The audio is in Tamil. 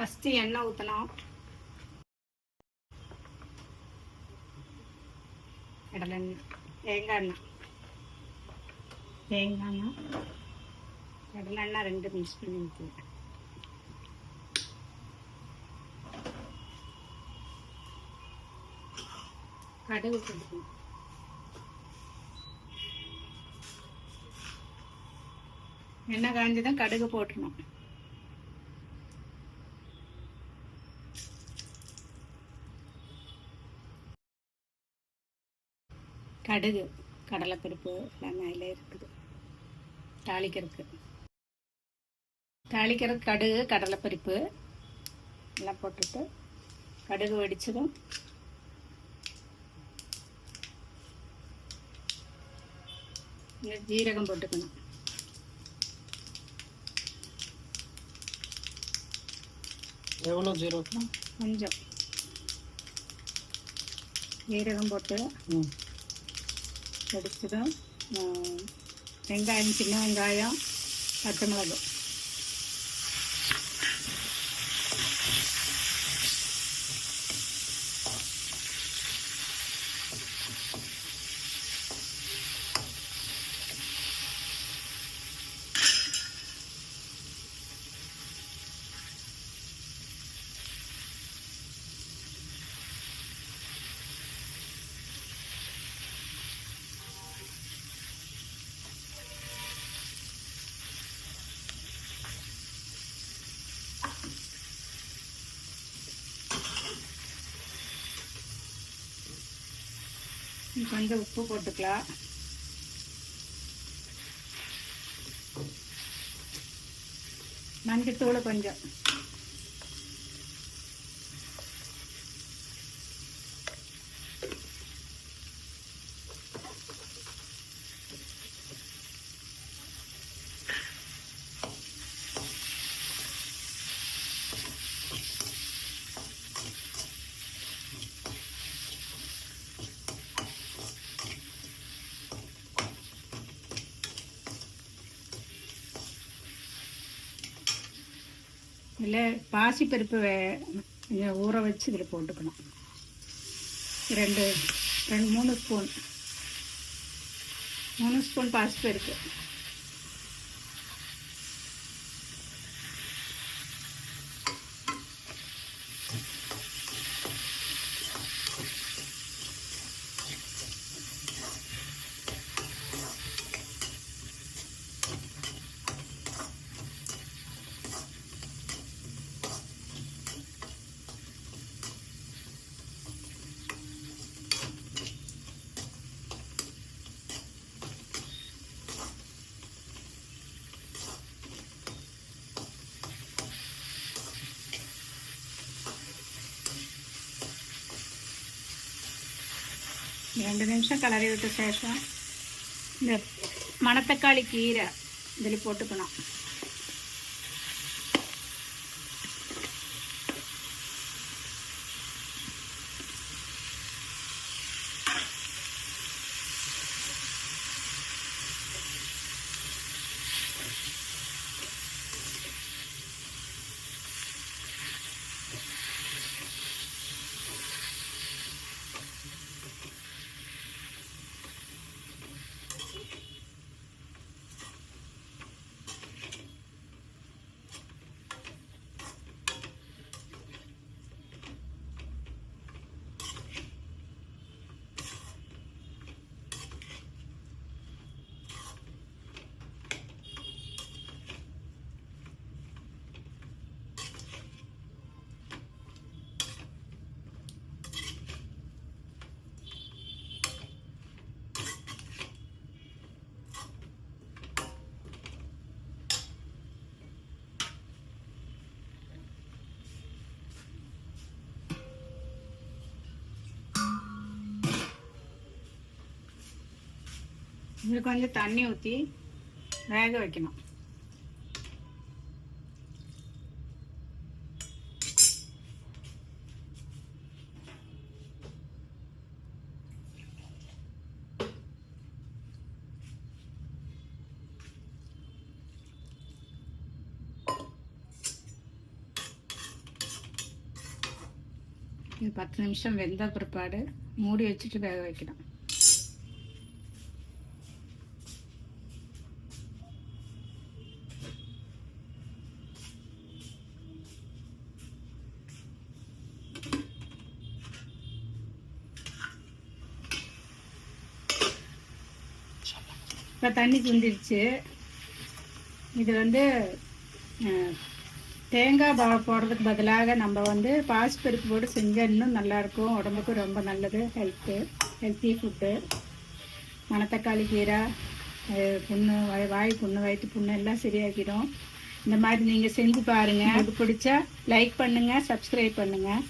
ஃபஸ்ட்டு எண்ணெய் ஊற்றலாம் கடலை எண்ணெய் தேங்காய் எண்ணெய். தேங்காய் எண்ணெய். கடலை எண்ணெய் ரெண்டு மிக்ஸ் பண்ணி ஊற்றுவேன் கடுகு கொடுக்கணும் எண்ணெய் காஞ்சதான் கடுகு போட்டுருணும் கடுகு கடலைப்பருப்பு எல்லாமே அதில் இருக்குது. தாளிக்கிறதுக்கு. தாளிக்கிறதுக்கு கடுகு கடலைப்பருப்பு எல்லாம் போட்டுட்டு கடுகு வெடிச்சதும் ஜீரகம் போட்டுக்கணும். எவ்வளோ ஜீரகம்? கொஞ்சம். ஜீரகம் போட்டு ம். வெடிச்சதும் வெங்காயம் சின்ன வெங்காயம் பச்சை மிளகு கொஞ்சம் உப்பு போட்டுக்கலாம். மஞ்சத்தூள் கொஞ்சம். இல்லை பாசிப்பருப்பு வே ஊற வச்சு இதில் போட்டுக்கணும். ரெண்டு ரெண்டு மூணு ஸ்பூன். மூணு ஸ்பூன் பாசிப்பருப்பு രണ്ട് നിമിഷം കളറി വിട്ട ശേഷം ഇത് മണത്തക്കാളി കീര ഇതിൽ പൊട്ടിക്കണം இதில் கொஞ்சம் தண்ணி ஊற்றி வேக வைக்கணும். இது பத்து நிமிஷம் வெந்த பிற்பாடு மூடி வச்சுட்டு வேக வைக்கணும். இப்போ தண்ணி சுண்டிருச்சு இது வந்து தேங்காய் பா போடுறதுக்கு பதிலாக நம்ம வந்து பாசிப்பருப்பு போட்டு செஞ்சால் இன்னும் நல்லாயிருக்கும் உடம்புக்கு ரொம்ப நல்லது ஹெல்த்து ஹெல்த்தி ஃபுட்டு மணத்தக்காளி கீரை புண்ணு வாய் வாய் புண்ணு வயிற்று புண்ணு எல்லாம் சரியாக்கிடும் இந்த மாதிரி நீங்கள் செஞ்சு பாருங்கள் அது பிடிச்சா லைக் பண்ணுங்கள் சப்ஸ்கிரைப் பண்ணுங்கள்